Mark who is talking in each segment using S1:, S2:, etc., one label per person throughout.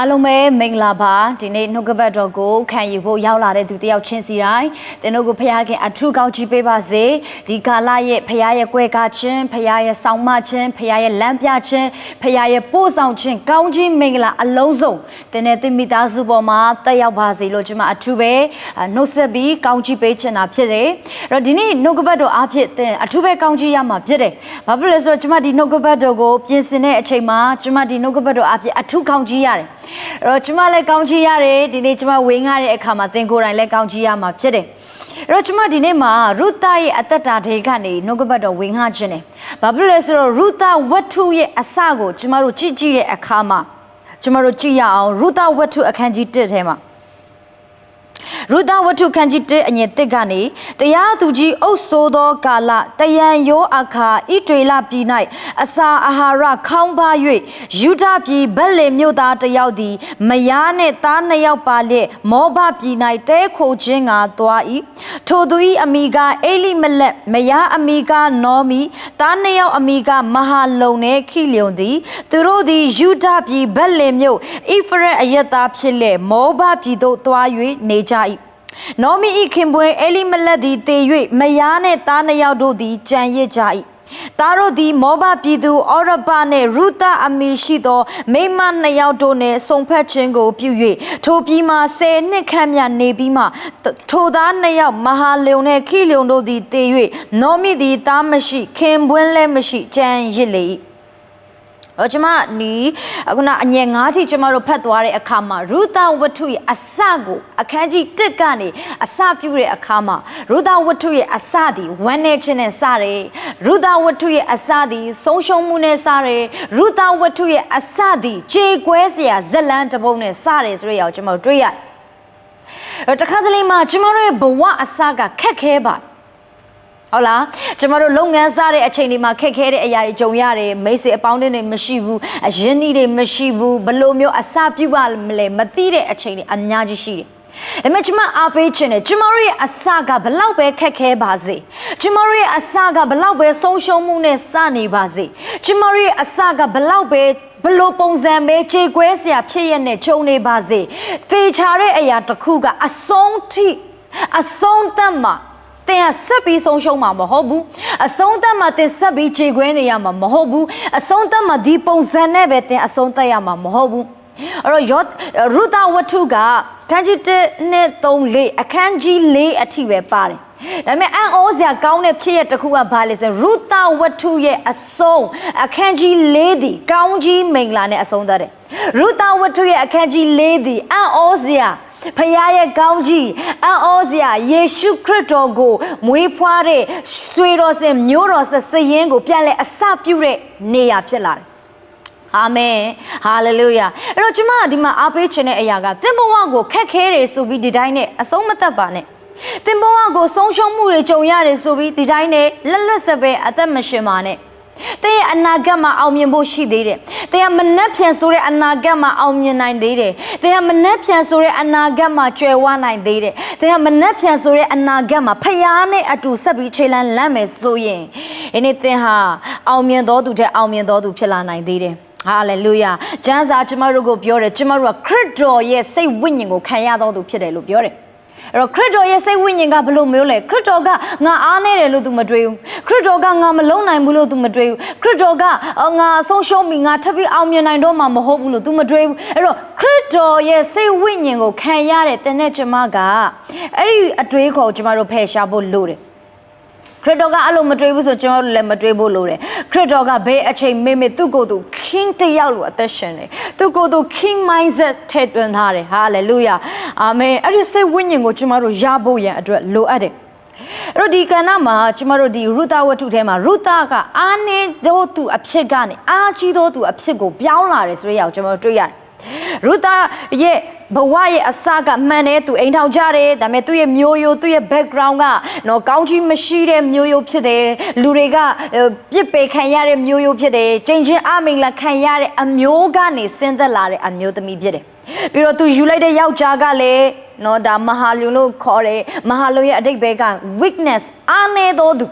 S1: အားလုံးပဲမင်္ဂလာပါဒီနေ့နှုတ်ကပတ်တော်ကိုခံယူဖို့ရောက်လာတဲ့သူတယောက်ချင်းစီတိုင်းသင်တို့ကိုဖခင်ခင်အထူးကောင်းချီးပေးပါစေဒီကာလရဲ့ဖခင်ရဲ့ကွဲကားခြင်းဖခင်ရဲ့ဆောင်မခြင်းဖခင်ရဲ့လမ်းပြခြင်းဖခင်ရဲ့ပို့ဆောင်ခြင်းကောင်းခြင်းမင်္ဂလာအလုံးစုံသင်တဲ့သင်မိသားစုပေါ်မှာတက်ရောက်ပါစေလို့ကျွန်မအထူးပဲအာနှုတ်ဆက်ပြီးကောင်းချီးပေးချင်တာဖြစ်တယ်အဲ့တော့ဒီနေ့နှုတ်ကပတ်တော်အားဖြင့်သင်အထူးပဲကောင်းချီးရမှာဖြစ်တယ်ဘာဖြစ်လဲဆိုတော့ကျွန်မဒီနှုတ်ကပတ်တော်ကိုပြင်ဆင်တဲ့အချိန်မှာကျွန်မဒီနှုတ်ကပတ်တော်အားဖြင့်အထူးကောင်းချီးရတယ်အဲ့တော့ကျွန်မလည်းကောင်းချီးရတယ်ဒီနေ့ကျွန်မဝေငှတဲ့အခါမှာသင်ကိုယ်တိုင်လည်းကောင်းချီးရမှာဖြစ်တယ်အဲ့တော့ကျွန်မဒီနေ့မှာရုသရဲ့အသက်တာတွေကနေနှုတ်ကပတ်တော်ဝင်ငှခြင်းတယ်ဘာဖြစ်လဲဆိုတော့ရုသဝတ္ထုရဲ့အစကိုကျွန်မတို့ကြည့်ကြည့်တဲ့အခါမှာကျွန်မတို့ကြည့်ရအောင်ရုသဝတ္ထုအခန်းကြီး1ထဲမှာ ရုဒဝတ္ထုခန်းကြီး1အငယ်1ကနေတရားသူကြီးအုပ်ဆိုးသောကာလတယံယောအခါဣတွေလပြည်၌အစာအာဟာရခေါင်းပါ၍ယူဒပြည်ဗက်လေမြို့သားတစ်ယောက်သည်မယားနှင့်သားနှစ်ယောက်ပါလျက်မောဘပြည်၌တဲခိုခြင်းငါသွား၏ထိုသူ၏အမိကအေလိမလက်မယားအမိကနောမီသားနှစ်ယောက်အမိကမဟာလုံနှင့်ခိလျုံသည်သူတို့သည်ယူဒပြည်ဗက်လေမြို့ဣဖရက်အယက်သားဖြစ်လျက်မောဘပြည်သို့သွား၍နေကြ၏နောမီဤခင်ပွင်အေလိမလက်သည်တည်၍မယားနှင့်သားနှစ်ယောက်တို့သည်ကြံရစ်ကြ၏သားတို့သည်မောဘပြည်သူအောရဘနှင့်ရုသအမီရှိသောမိန်းမနှစ်ယောက်တို့နှင့်ဆုံဖက်ခြင်းကိုပြု၍ထိုပြည်မှာဆယ်နှစ်ခန့်မြနေပြီးမှထိုသားနှစ်ယောက်မဟာလျုံနှင့်ခိလျုံတို့သည်တည်၍နောမီသည်သားမရှိခင်ပွင်လည်းမရှိကြံရစ်လေ၏ တော့ကျမနီခုနအငယ်၅ထိကျမတို့ဖတ်သွားတဲ့အခါမှာရူသဝတ္ထုရဲ့အစကိုအခန်းကြီး1ကနေအစပြုတဲ့အခါမှာရူသဝတ္ထုရဲ့အစသည်ဝမ်းနေခြင်းနဲ့စတယ်ရူသဝတ္ထုရဲ့အစသည်ဆုံးရှုံးမှုနဲ့စတယ်ရူသဝတ္ထုရဲ့အစသည်ခြေကွဲစရာဇက်လန်းတစ်ပုဒ်နဲ့စတယ်ဆိုတဲ့အကြောင်းကျမတို့တွေ့ရတယ်အဲ့တခါတလေမှာကျမတို့ရဲ့ဘဝအစကခက်ခဲပါတယ် ဟုတ်လားကျမတို့လုပ်ငန်းစားတဲ့အချိန်တွေမှာခက်ခဲတဲ့အရာတွေကြုံရတယ်မိတ်ဆွေအပေါင်းအသင်းတွေမရှိဘူးအရင်းနှီးတွေမရှိဘူးဘယ်လိုမျိုးအစပြုတ်ပါမလဲမသိတဲ့အချိန်တွေအများကြီးရှိတယ်ဒါပေမဲ့ကျမအားပေးခြင်းနဲ့ကျမတို့ရဲ့အစကဘလောက်ပဲခက်ခဲပါစေကျမတို့ရဲ့အစကဘလောက်ပဲဆုံးရှုံးမှုနဲ့စနေပါစေကျမတို့ရဲ့အစကဘလောက်ပဲဘလို့ပုံစံပဲခြေကွဲစရာဖြစ်ရနဲ့ခြုံနေပါစေသေချာတဲ့အရာတစ်ခုကအဆုံးထိအဆုံးသတ်မှာ တင်ကဆက်ပြီးဆုံးရှုံးမှာမဟုတ်ဘူးအဆုံးသတ်မှာတင်ဆက်ပြီးခြေခွဲနေရမှာမဟုတ်ဘူးအဆုံးသတ်မှာဒီပုံစံနဲ့ပဲတင်အဆုံးသတ်ရမှာမဟုတ်ဘူးအဲ့တော့ယောရုသဝတ္ထုကခန်းကြီး1နဲ့3လေးအခန်းကြီး4အထိပဲပါတယ်ဒါပေမဲ့အံ့ဩစရာကောင်းတဲ့ဖြစ်ရတစ်ခုကဘာလဲဆိုရင်ရုသဝတ္ထုရဲ့အဆုံးအခန်းကြီး၄ဒီကောင်းကြီးမင်္ဂလာနဲ့အဆုံးသတ်တယ်ရုသဝတ္ထုရဲ့အခန်းကြီး၄ဒီအံ့ဩစရာ ဖခင်ရဲ့ကောင်းကြီးအံ့ဩစရာယေရှုခရစ်တော်ကို မွေးဖွားတဲ့ဆွေတော်စင်မျိုးတော်ဆက်စရင်ကိုပြန်လဲအစပြုတဲ့နေရာဖြစ်လာတယ်အာမင်ဟာလေလုယာအဲ့တော့ကျွန်မကဒီမှာအားပေးခြင်းတဲ့အရာကသင်ဘဝကိုခက်ခဲတယ်ဆိုပြီးဒီတိုင်းနဲ့အဆုံးမသက်ပါနဲ့သင်ဘဝကိုဆုံးရှုံးမှုတွေကြုံရတယ်ဆိုပြီးဒီတိုင်းနဲ့လက်လွတ်စပယ်အသက်မရှင်ပါနဲ့ သင်ရဲ့အနာဂတ်မှာအောင်မြင်ဖို့ရှိသေးတယ်။သင်ကမနှက်ဖြန်ဆိုတဲ့အနာဂတ်မှာအောင်မြင်နိုင်သေးတယ်။သင်ကမနှက်ဖြန်ဆိုတဲ့အနာဂတ်မှာကြွယ်ဝနိုင်သေးတယ်။သင်ကမနှက်ဖြန်ဆိုတဲ့အနာဂတ်မှာဖျားနဲ့အတူဆက်ပြီးခြေလန်းလန့်မယ်ဆိုရင်ဒီနေ့သင်ဟာအောင်မြင်တော်သူတဲ့အောင်မြင်တော်သူဖြစ်လာနိုင်သေးတယ်။ဟာလေလုယာ။ကျမ်းစာကျမတို့ကိုပြောတယ်ကျမတို့ကခရစ်တော်ရဲ့စိတ်ဝိညာဉ်ကိုခံရတော်သူဖြစ်တယ်လို့ပြောတယ်။ အဲ့တော့ခရစ်တော်ရဲ့စိတ်ဝိညာဉ်ကဘလို့မျိုးလဲခရစ်တော်ကငါအားနေတယ်လို့ तू မတွေးဘူးခရစ်တော်ကငါမလုံနိုင်ဘူးလို့ तू မတွေးဘူးခရစ်တော်ကအော်ငါဆုံးရှုံးပြီငါထပ်ပြီးအောင်မြင်နိုင်တော့မှာမဟုတ်ဘူးလို့ तू မတွေးဘူးအဲ့တော့ခရစ်တော်ရဲ့စိတ်ဝိညာဉ်ကိုခံရတဲ့တနေ့ကျမကအဲ့ဒီအတွေးခေါ်ကျမတို့ဖယ်ရှားဖို့လိုတယ်ခ ရခရစ်တော်ကအဲ့လိုမတွေးဘူးဆိုကျွန်တော်တို့လည်းမတွေးဖို့လိုတယ်ခရစ်တော်ကဘယ်အချိန်မေမေသူ့ကိုယ်သူ king တစ်ယောက်လိုအသက်ရှင်တယ်သူ့ကိုယ်သူ king mindset ထည့်သွင်းထားတယ် hallelujah အာမင်အဲ့ဒီစိတ်ဝိညာဉ်ကိုကျွန်တော်တို့ရဖို့ရန်အတွက်လိုအပ်တယ်အဲ့တော့ဒီကဏ္ဍမှာကျမတို့ဒီရုသဝတ္ထုထဲမှာရုသကအာနေသောသူအဖြစ်ကနေအာကြီးသောသူအဖြစ်ကိုပြောင်းလာတယ်ဆိုတဲ့အရာကိုကျွန်တော်တို့တွေ့ရတယ် ရုသရဲ့ဘဝရဲ့အစကမှန်တယ်သူအိမ်ထောင်ကြတယ်ဒါပေမဲ့သူ့ရဲ့မျိုးရိုးသူ့ရဲ့ background ကနော်ကောင်းကြီးမရှိတဲ့မျိုးရိုးဖြစ်တယ်လူတွေကအဲပြစ်ပေခံရတဲ့မျိုးရိုးဖြစ်တယ်ကြင်ချင်းအမိန်လာခံရတဲ့အမျိုးကနေဆင်းသက်လာတဲ့အမျိုးသမီးဖြစ်တယ်ပြီးတော့သူယူလိုက်တဲ့ယောက်ျားကလည်းနော်ဒါမဟာလူလို့ခေါ်တယ်မဟာလူရဲ့အတိတ်ဘဲက weakness အားနည်းသောသူ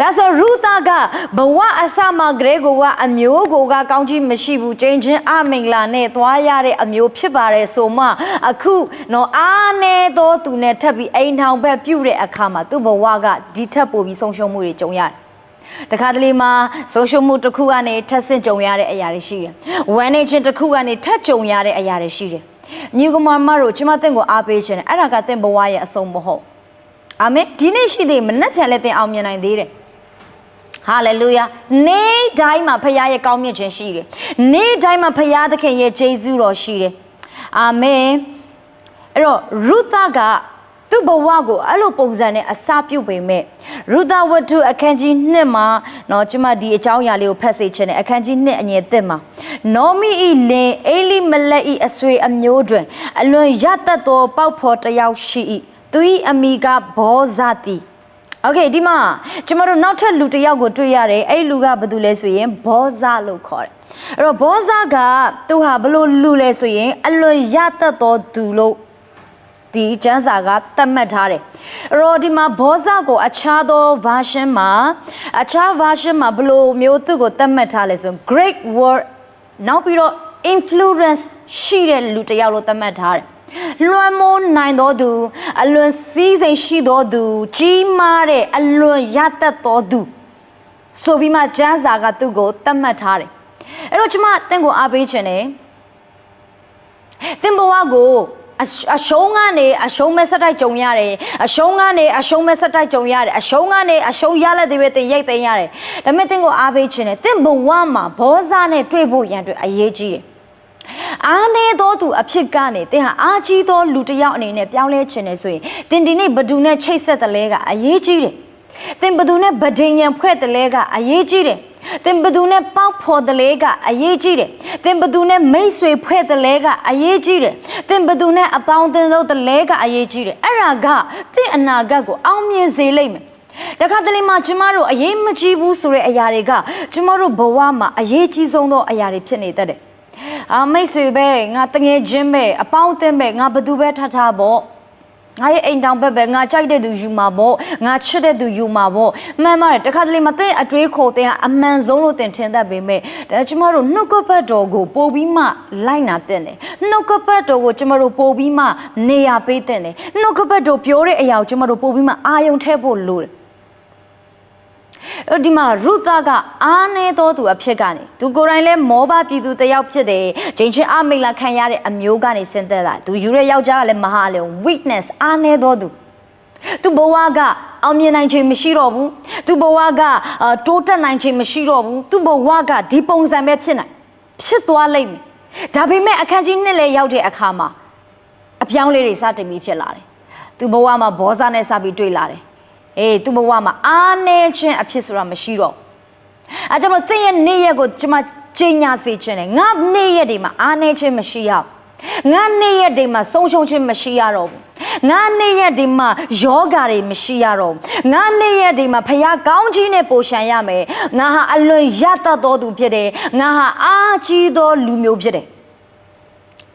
S1: ဒါဆိုရူတာကဘဝအစမဂရေကိုကအမျိုးကိုကကောင်းကြီးမရှိဘူးကျင်းချင်းအမင်္ဂလာနဲ့သွားရတဲ့အမျိုးဖြစ်ပါတယ်ဆိုမှအခုနော်အားနေသောသူနဲ့ထပ်ပြီးအိမ်ထောင်ဘက်ပြုတ်တဲ့အခါမှာသူ့ဘဝကဒီထက်ပိုပြီးဆုံးရှုံးမှုတွေကြုံရတယ်တခါတလေမှာဆုံးရှုံးမှုတစ်ခုကနေထပ်ဆင့်ကြုံရတဲ့အရာတွေရှိတယ်။ဝမ်းနေခြင်းတစ်ခုကနေထပ်ကြုံရတဲ့အရာတွေရှိတယ်။ညီကမမတို့ကျမတင့်ကိုအားပေးခြင်းတယ်အဲ့ဒါကတင့်ဘဝရဲ့အဆုံးမဟုတ်။ အာမင်ဒီနေ့ရှိသေးမနှက်ဖြန်လည်းတင်အောင်မြင်နိုင်သေးတယ်ဟာလေလုယာနေ့တိုင်းမှာဖခင်ရဲ့ကောင်းမြတ်ခြင်းရှိတယ်နေ့တိုင်းမှာဖခင်သခင်ရဲ့ဂျေဇုတော်ရှိတယ်အာမင်အဲ့တော့ရုသကသူ့ဘဝကိုအဲ့လိုပုံစံနဲ့အစာပြုတ်ပေမဲ့ရုသဝတ္ထုအခန်းကြီး1မှာเนาะကျွန်မဒီအကြောင်းအရာလေးကိုဖတ်စေချင်တယ်အခန်းကြီး1အငယ်1မှာနောမီဤလင်အေလိမလက်ဤအဆွေအမျိုးတွင် အလွန်ရတတ်သောပေါက်ဖော်တစ်ယောက်ရှိ၏ သူ၏အမိကဘောဇတိโอเคဒီမှာကျမတို့နောက်ထပ်လူတစ်ယောက်ကိုတွေ့ရတယ်အဲ့လူကဘာတူလဲဆိုရင်ဘောဇလို့ခေါ်တယ်အဲ့တော့ဘောဇကသူဟာဘလို့လူလဲဆိုရင် အလွန်ရတတ်သောသူလို့ဒီကျမ်းစာကသတ်မှတ်ထားတယ်။အဲ့တော့ဒီမှာဘောဇကိုအခြားသော version မှာအခြား version မှာဘယ်လိုမျိုးသူ့ကိုသတ်မှတ်ထားလဲဆိုရင် great word နောက်ပြီးတော့ influence ရှိတဲ့လူတစ်ယောက်လို့သတ်မှတ်ထားတယ်။ လွှမ်းမိုးနိုင်သောသူ အလွန်စည်းစိမ်ရှိသောသူ ကြီးမားတဲ့အလွန်ရတတ်သောသူဆိုပြီးမှကျမ်းစာကသူ့ကိုသတ်မှတ်ထားတယ်။အဲ့တော့ကျွန်မတင့်ကိုအားပေးခြင်းနဲ့သင်ဘဝကိုအရှအရှုံးကနေအရှုံးမဲ့ဆက်တိုက်ကြုံရတယ်အရှုံးကနေအရှုံးမဲ့ဆက်တိုက်ကြုံရတယ်အရှုံးကနေအရှုံးရလက်တွေပဲတင်ရိုက်သိမ်းရတယ်ဒါပေမဲ့သင်ကိုအားပေးခြင်းနဲ့သင်ဘဝမှာဘောဇာနဲ့တွေ့ဖို့ရန်အတွက်အရေးကြီးတယ် အားနေသောသူအဖြစ်ကနေသင်ဟာအားကြီးသောလူတစ်ယောက်အနေနဲ့ပြောင်းလဲခြင်းနဲ့ဆိုရင်သင်ဒီနေ့ဘဒူနဲ့ချိတ်ဆက်တဲ့လဲကအရေးကြီးတယ်သင်ဘဒူနဲ့ဗဒင်ញံဖွဲ့တဲ့လဲကအရေးကြီးတယ်သင်ဘသူနဲ့ပေါက်ဖော်တလဲကအရေးကြီးတယ်။သင်ဘသူနဲ့မိတ်ဆွေဖွဲ့တလဲကအရေးကြီးတယ်။သင်ဘသူနဲ့အပေါင်းအသင်းလုပ်တလဲကအရေးကြီးတယ်။အဲ့ဒါကသင်အနာဂတ်ကိုအောင်မြင်စေလိမ့်မယ်။တခါတလေမှာကျမတို့အရေးမကြီးဘူးဆိုတဲ့အရာတွေကကျမတို့ဘဝမှာအရေးကြီးဆုံးသောအရာတွေဖြစ်နေတတ်တယ်။ အာမိတ်ဆွေပဲငါတငယ်ချင်းပဲအပေါင်းအသင်းပဲငါဘသူပဲထထပေါ့။ငါရဲ့အိမ်တောင်ဘက်ပဲငါကြိုက်တဲ့သူယူမှာပေါ့ငါချစ်တဲ့သူယူမှာပေါ့မှန်ပါတယ်တခါတလေမသိအတွေးခေါ်တဲ့အမှန်ဆုံးလို့တင်ထင်တတ်ပေမဲ့ဒါကျမတို့နှုတ်ကပတ်တော်ကိုပို့ပြီးမှလိုက်နာတဲ့တယ်နှုတ်ကပတ်တော်ကိုကျမတို့ပို့ပြီးမှနေရာပေးတဲ့တယ်နှုတ်ကပတ်တော်ပြောတဲ့အရာကိုကျမတို့ပို့ပြီးမှအာယုံထည့်ဖို့လိုတယ် အဲ့ဒီမှာရုသကအားနေတော်သူအဖြစ်ကနေသူကိုယ်တိုင်လဲမောဘပြည်သူတယောက်ဖြစ်တယ်ဂျင်းချင်းအမိတ်လာခံရတဲ့အမျိုးကနေဆင်းသက်လာသူယူတဲ့ယောက်ျားကလည်းမဟာလေ weakness အားနေတော်သူသူဘဝကအောင်မြင်နိုင်ခြင်းမရှိတော့ဘူးသူဘဝကအာတိုးတက်နိုင်ခြင်းမရှိတော့ဘူးသူဘဝကဒီပုံစံပဲဖြစ်နိုင်ဖြစ်သွားလိမ့်မယ်ဒါပေမဲ့အခန်းကြီးနှစ်လဲရောက်တဲ့အခါမှာအပြောင်းလေးတွေစတင်ပြီးဖြစ်လာတယ်သူဘဝမှာဘောဇာနဲ့စပြီးတွေ့လာတယ် အေးသူ့ဘဝမှာအားနေခြင်းအဖြစ်ဆိုတာမရှိတော့အဲကြောင့်မို့သင်ရဲ့နေ့ရက်ကိုကျွန်မကြီးညာစေခြင်းနဲ့ငါနေ့ရက်တွေမှာအားနေခြင်းမရှိရဘူးငါနေ့ရက်တွေမှာဆုံးရှုံးခြင်းမရှိရတော့ဘူးငါနေ့ရက်တွေမှာယောဂါတွေမရှိရတော့ဘူးငါနေ့ရက်တွေမှာဖခင်ကောင်းကြီးနဲ့ပိုရှံရမယ်ငါဟာအလွန်ရတတ်တော်သူဖြစ်တယ်ငါဟာအားကြီးသောလူမျိုးဖြစ်တယ်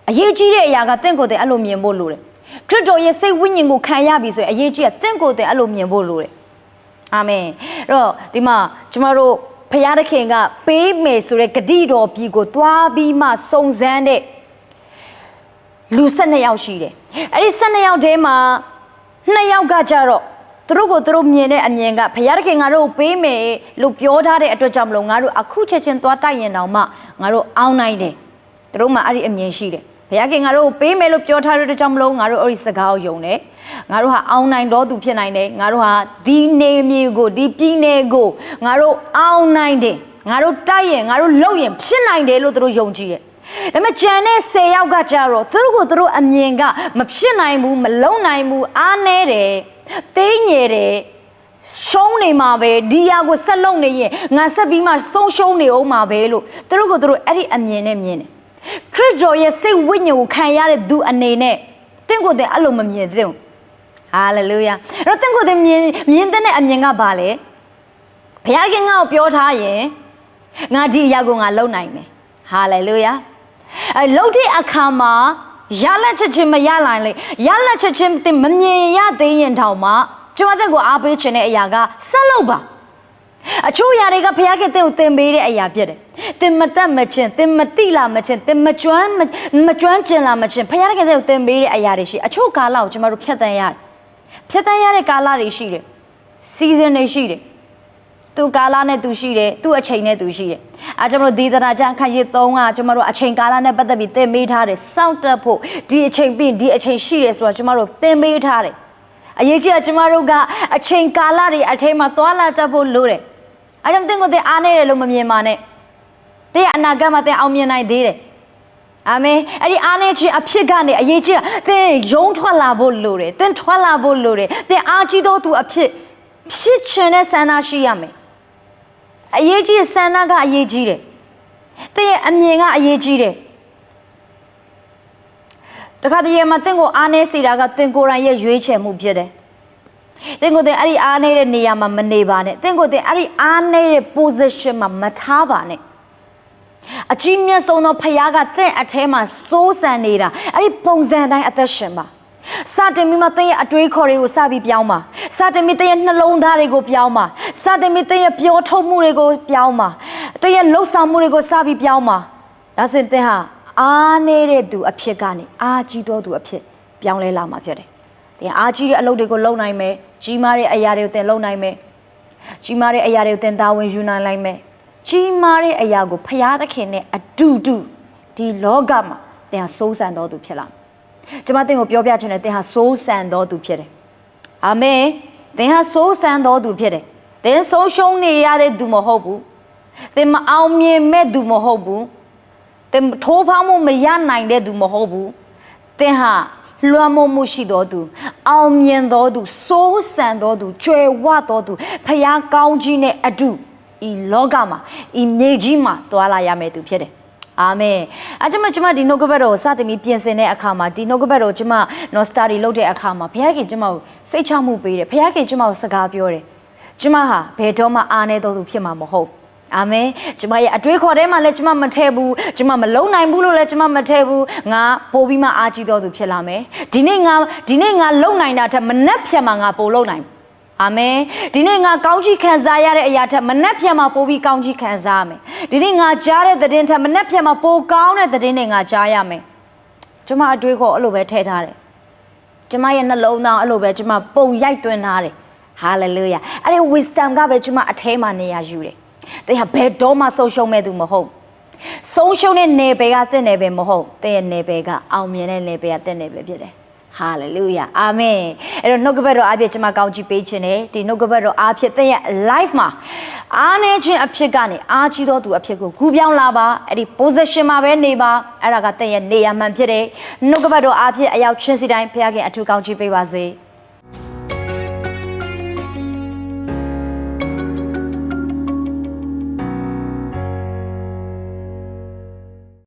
S1: အရေးကြီးတဲ့အရာကတင့်ကိုယ်တည်းအဲ့လိုမြင်ဖို့လိုတယ် ခရစ်တော်ရဲ့စိတ်ဝိညာဉ်ကိုခံရပြီဆိုရင်အရေးကြီးကတင့်ကိုယ်တည်းအဲ့လိုမြင်ဖို့လိုတယ်အာမင်အဲ့တော့ဒီမှာကျမတို့ဖခင်သခင်ကပေးမယ်ဆိုတဲ့ဂတိတော်ပြီကိုသွားပြီးမှစုံစမ်းတဲ့လူ12ယောက်ရှိတယ်အဲ့ဒီ12ယောက်ထဲမှာ2ယောက်ကကြတော့သူတို့ကိုသူတို့မြင်တဲ့အမြင်ကဘုရားသခင်ငါတို့ကိုပေးမယ်လို့ပြောထားတဲ့အတွက်ကြောင့်မလို့ငါတို့အခုချက်ချင်းသွားတိုက်ရင်တောင်မှငါတို့အောင်းနိုင်တယ်သူတို့မှအဲ့ဒီအမြင်ရှိတယ် ဘုရားခင်ငါတို့ကိုပေးမယ်လို့ပြောထားတဲ့အတွက်ကြောင့်မလို့ငါတို့အဲ့ဒီစကားကိုယုံတယ်ငါတို့ဟာအောင်နိုင်တော်သူဖြစ်နိုင်တယ်ငါတို့ဟာဒီနေမြေကိုဒီပြည်နယ်ကိုငါတို့အောင်နိုင်တယ်ငါတို့တိုက်ရင်ငါတို့လုံရင်ဖြစ်နိုင်တယ်လို့သူတို့ယုံကြည်တယ်ဒါပေမဲ့ဂျန်တဲ့10ယောက်ကကြတော့သူတို့ကိုသူတို့အမြင်ကမဖြစ်နိုင်ဘူးမလုံနိုင်ဘူးအားနည်းတယ်သိငယ်တယ်ရှုံးနေမှာပဲဒီယာကိုဆက်လုံနေရင်ငါဆက်ပြီးမှဆုံးရှုံးနေအောင်မှာပဲလို့သူတို့ကိုသူတို့အဲ့ဒီအမြင်နဲ့မြင်တယ် ခရစ်တော်ရဲ့စိတ်ဝိညာဉ်ကိုခံရတဲ့သူအနေနဲ့တင့်ကိုယ်တည်းအဲ့လိုမမြင်သင့်ဘူးဟာလေလုယာအဲ့တော့တင့်ကိုယ်တည်းမြင်မြင်တဲ့အမြင်ကဘာလဲဘုရားခင်ငါ့ကိုပြောထားရင်ငါဒီအရာကိုငါလုံနိုင်မယ်ဟာလေလုယာအဲလုံတဲ့အခါမှာရလက်ချက်ချင်းမရနိုင်လေရလက်ချက်ချင်းတင်မမြင်ရသေးရင်တောင်မှကျွန်မတက်ကိုအားပေးခြင်းတဲ့အရာကဆက်လုပ်ပါ အချို့ຢာတွေကဘုရားခင်တင့်ကိုသင်ပေးတဲ့အရာဖြစ်တယ်။သင်မတတ်မချင်းသင်မတိလာမချင်းသင်မကျွမ်းမမကျွမ်းကျင်လာမချင်းဘုရားခင်တင့်ကိုသင်ပေးတဲ့အရာတွေရှိအချို့ကာလကိုကျွန်တော်တို့ဖြတ်တန်းရတယ်။ဖြတ်တန်းရတဲ့ကာလတွေရှိတယ်။ season တွေရှိတယ်။သူကာလနဲ့သူရှိတယ်သူအချိန်နဲ့သူရှိတယ်။အဲကျွန်တော်တို့ဒီသနာချအခန်းကြီး3ကကျွန်တော်တို့အချိန်ကာလနဲ့ပတ်သက်ပြီးသင်ပေးထားတယ်။စောင့်တက်ဖို့ဒီအချိန်ပြီးဒီအချိန်ရှိတယ်ဆိုတော့ကျွန်တော်တို့သင်ပေးထားတယ်။အရေးကြီးတာကျမတို့ကအချိန်ကာလတွေအထဲမှာသွားလာတတ်ဖို့လိုတယ်။ အဲကြောင့်တင့်ကိုယ်တင်အားနေတယ်လို့မမြင်ပါနဲ့။တဲ့အနာဂတ်မှာတင်အောင်မြင်နိုင်သေးတယ်။အာမင်။အဲ့ဒီအားနေခြင်းအဖြစ်ကနေအရေးကြီးတာသင်ယုံထွက်လာဖို့လိုတယ်။သင်ထွက်လာဖို့လိုတယ်။သင်အားကြီးသောသူအဖြစ်ဖြစ်ချင်တဲ့ဆန္ဒရှိရမယ်။အရေးကြီးတဲ့ဆန္ဒကအရေးကြီးတယ်။သင်ရဲ့အမြင်ကအရေးကြီးတယ်။တခါတည်းမှာတင့်ကိုအားနေစီတာကတင့်ကိုယ်တိုင်ရဲ့ရွေးချယ်မှုဖြစ်တယ်။ တင့်ကိုယ်တင်အဲ့ဒီအားနေတဲ့နေရာမှာမနေပါနဲ့။တင့်ကိုယ်တင်အဲ့ဒီအားနေတဲ့ position မှာမထားပါနဲ့။အကြီးမြတ်ဆုံးသောဖခင်ကတင့်အထဲမှာစိုးစံနေတာအဲ့ဒီပုံစံတိုင်းအသက်ရှင်ပါ။စတင်ပြီးမှတင့်ရဲ့အတွေးခေါ်တွေကိုစပြီးပြောင်းပါ။စတင်ပြီးတင့်ရဲ့နှလုံးသားတွေကိုပြောင်းပါ။စတင်ပြီးတင့်ရဲ့ပြောထုတ်မှုတွေကိုပြောင်းပါ။တင့်ရဲ့လှုပ်ဆောင်မှုတွေကိုစပြီးပြောင်းပါ။ဒါဆိုရင်တင့်ဟာအားနေတဲ့သူအဖြစ်ကနေအားကြီးသောသူအဖြစ်ပြောင်းလဲလာမှာဖြစ်တယ်။ တင်အားကြီးတဲ့အလုပ်တွေကိုလုပ်နိုင်မယ်။ကြီးမားတဲ့အရာတွေကိုတင်လုပ်နိုင်မယ်။ကြီးမားတဲ့အရာတွေကိုတင်တာဝန်ယူနိုင်လိုက်မယ်။ကြီးမားတဲ့အရာကိုဖျားသခင်နဲ့အတူတူဒီလောကမှာတင်ဟာစိုးစံတော်သူဖြစ်လာမယ်။ကျွန်မတင်ကိုပြောပြချင်တယ်တင်ဟာစိုးစံတော်သူဖြစ်တယ်။အာမင်။တင်ဟာစိုးစံတော်သူဖြစ်တယ်။တင်ဆုံးရှုံးနေရတဲ့သူမဟုတ်ဘူး။တင်မအောင်မြင်မဲ့သူမဟုတ်ဘူး။သင်ထိုးဖောင်းမှုမရနိုင်တဲ့သူမဟုတ်ဘူးသင်ဟာ လွှမ်းမိုးမှုရှိတော်သူအောင်မြင်တော်သူစိုးစံတော်သူကြွယ်ဝတော်သူဖျားကောင်းကြီးနဲ့အတူဤလောကမှာဤမြေကြီးမှာတွာလာရမယ်သူဖြစ်တယ်အာမင်အကျွန်မကျွန်မဒီနှုတ်ကပတ်တော်ကိုစတင်ပြီးပြင်ဆင်တဲ့အခါမှာဒီနှုတ်ကပတ်တော်ကိုကျွန်မနော် study လုပ်တဲ့အခါမှာဘုရားခင်ကျွန်မကိုစိတ်ချမှုပေးတယ်ဘုရားခင်ကျွန်မကိုစကားပြောတယ်ကျွန်မဟာဘယ်တော့မှအားနေတော်သူဖြစ်မှာမဟုတ်ဘူး အာမင်ကျမရဲ့အတွေးခေါ်ထဲမှာလည်းကျမမထည့်ဘူးကျမမလုံနိုင်ဘူးလို့လည်းကျမမထည့်ဘူးငါပို့ပြီးမှအားကြီးတော်သူဖြစ်လာမယ်ဒီနေ့ငါဒီနေ့ငါလုံနိုင်တာထက်မနှက်ဖြတ်မှာငါပို့လုံနိုင်အာမင်ဒီနေ့ငါကောင်းချီးခံစားရတဲ့အရာထက်မနှက်ဖြတ်မှာပို့ပြီးကောင်းချီးခံစားရမယ်ဒီနေ့ငါကြားတဲ့သတင်းထက်မနှက်ဖြတ်မှာပိုကောင်းတဲ့သတင်းတွေငါကြားရမယ်ကျမအတွေးခေါ်အဲ့လိုပဲထည့်ထားတယ်ကျမရဲ့နှလုံးသားအဲ့လိုပဲကျမပုံရိုက်သွင်းထားတယ်ဟာလေလုယာအဲ့ဒီ wisdom ကပဲကျမအထဲမှာနေရာယူတယ်။ တဲ့ဟာဘယ်တော့မှဆုံးရှုံးမဲ့သူမဟုတ်။ဆုံးရှုံးတဲ့နယ်ပယ်ကတင့်နယ်ပယ်မဟုတ်။တဲ့ရဲ့နယ်ပယ်ကအောင်မြင်တဲ့နယ်ပယ်ကတင့်နယ်ပယ်ဖြစ်တယ်။ဟာလေလုယာအာမင်အဲ့တော့နှုတ်ကပတ်တော်အားဖြင့်ကျွန်မကောင်းချီးပေးခြင်းနဲ့ဒီနှုတ်ကပတ်တော်အားဖြင့်တဲ့ရဲ့ life မှာအားနေခြင်းအဖြစ်ကနေအားကြီးသောသူအဖြစ်ကိုကူပြောင်းလာပါအဲ့ဒီ position မှာပဲနေပါအဲ့ဒါကတဲ့ရဲ့နေရာမှန်ဖြစ်တယ်နှုတ်ကပတ်တော်အားဖြင့်အရောက်ချင်းစီတိုင်းဘုရားခင်အထူးကောင်းချီးပေးပါစေ။